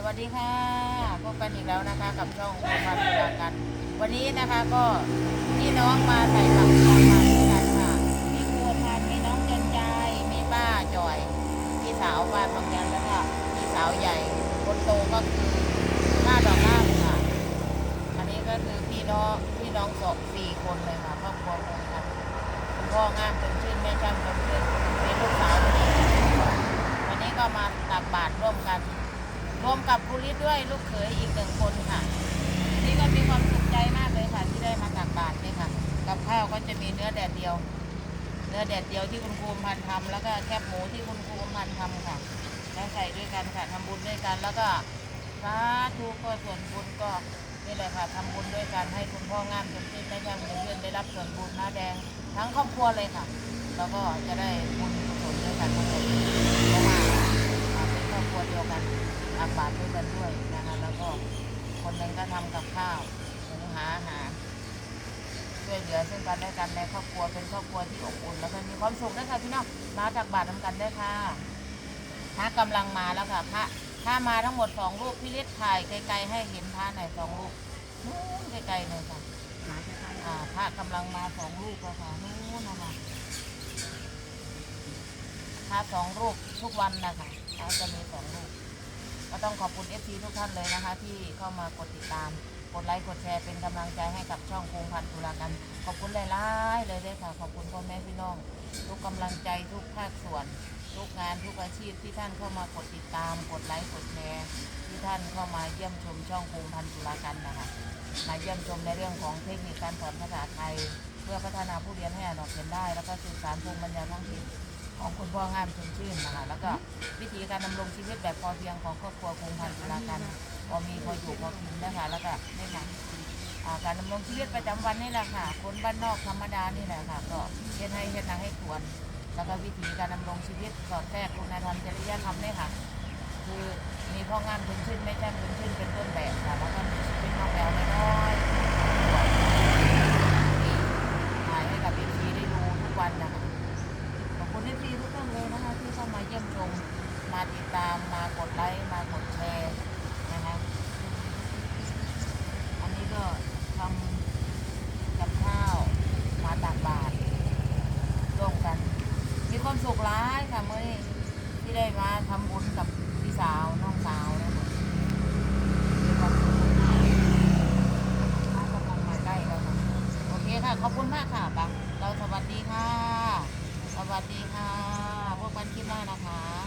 สวัสดีค่ะพบกันอีกแล้วนะคะกับช่องโอภาสุรากัน วันนี้นะคะก็พี่น้องมาใส่ผักมาทาด้วยกันค่ะมีครัวพานมีน้องเจนใจมีป้าจอยพี่สาวบ้านบางยันแล้วก็พี่สาวใหญ่คนโตก็คือป้าดอกล่ามค่ะ อันนี้ก็คือพี่น้องพี่น้องสองสี่คนเลยค่ะครอบครัวคนค่ะคุณพ่องามจนชื่นแม่ช่างจนชื่นเป็นลูกสาวคนนี้วันนี้ก็มาตักบาตรร่วมกัน รวมกับคุริศด้วยลูกเขยอีกหนึ่งคนค่ะ นี่ก็มีความสุขใจมากเลยค่ะ ที่ได้มาตักบาตรนี่ค่ะ กับข้าวก็จะมีเนื้อแดดเดียว เนื้อแดดเดียวที่คุณครูพันทำแล้วก็แคบหมูที่คุณครูพันทำค่ะแล้วใส่ด้วยกันค่ะทำบุญด้วยกันแล้วก็สาธุก็ส่วนบุญก็นี่แหละค่ะทำบุญด้วยกันให้คุณพ่องามจนชื่นได้ยังเพื่อนได้รับส่วนบุญหน้าแดงทั้งครอบครัวเลยค่ะ แล้วก็จะได้บุญ ทำกับข้าวหุงหาอาหารช่วยเหลือซึ่งกันและกันในครอบครัวเป็นครอบครัวที่อบอุ่นแล้วก็มีความสุขด้วยค่ะพี่น้องมาตักบาตรทำกันได้ค่ะพระกำลังมาแล้วค่ะพระถ้ามาทั้งหมดสองรูปพี่ฤทธิ์ถ่ายไกลๆให้เห็นพระหน่อยสองรูปนู้นไกลๆเลยค่ะพระกำลังมาสองรูปแล้วค่ะนู้นนะคะพระสองรูปทุกวันนะคะพระจะมีสองรูป ก็ต้องขอบคุณเอฟซีทุกท่านเลยนะคะ ที่เข้ามากดติดตาม กดไลค์กดแชร์เป็นกำลังใจให้กับช่องคงพันธุรากัน ขอบคุณหลายๆเลยด้วยค่ะขอบคุณพ่อแม่พี่น้อง ทุกกำลังใจทุกภาคส่วน ทุกงานทุกอาชีพที่ท่านเข้ามากดติดตาม กดไลค์กดแชร์ที่ท่านเข้ามาเยี่ยมชมช่องคงพันธุรากันนะคะมาเยี่ยมชมในเรื่องของเทคนิคการสอนภาษาไทย เพื่อพัฒนาผู้เรียนให้อ่านออกเขียนได้ แล้วก็สื่อสารภูมิปัญญาท้องถิ่น ของคุณพ่องามชมชื่นนะคะแล้วก็วิธีการดำรงชีวิตแบบพอเพียงของครอบครัวคงพันธุรากันพอมีพออยู่พอกินนะคะแล้วก็นี่ค่ะการดำรงชีวิตประจำวันนี่แหละค่ะคนบ้านนอกธรรมดานี่แหละค่ะก็เฮ็ดให้เฮ็ดนาให้ควรแล้วก็วิธีการดำรงชีวิตสอดแทรกคุณธรรมจริยธรรมเนี่ยค่ะ คือมีพ่องามชมชื่นไม่ใช่ชมชื่นเป็นต้นแบบค่ะแล้วก็มีชีวิตนองแมวน้อยๆ ถ่ายให้กับเอฟซีได้ดูทุกวันนะคะขอบคุณเอฟซีทุกท่านเลยนะคะที่เข้ามาเยี่ยมชม มาติดตาม มากดไลค์ มากดแชร์นะคะ อันนี้ก็ทำกับข้าว มาตักบาตรร่วมกัน มี ความสุขร้ายค่ะเมื่อนี้ที่ได้มาทำบุญกับพี่สาวน้องสาวนะคะมีความสุขมากๆกำลังมาใกล้แล้วค่ะโอเคค่ะ ขอบคุณมากค่ะบังเราสวัสดีค่ะ สวัสดีค่ะพบกันคลิปหน้านะคะ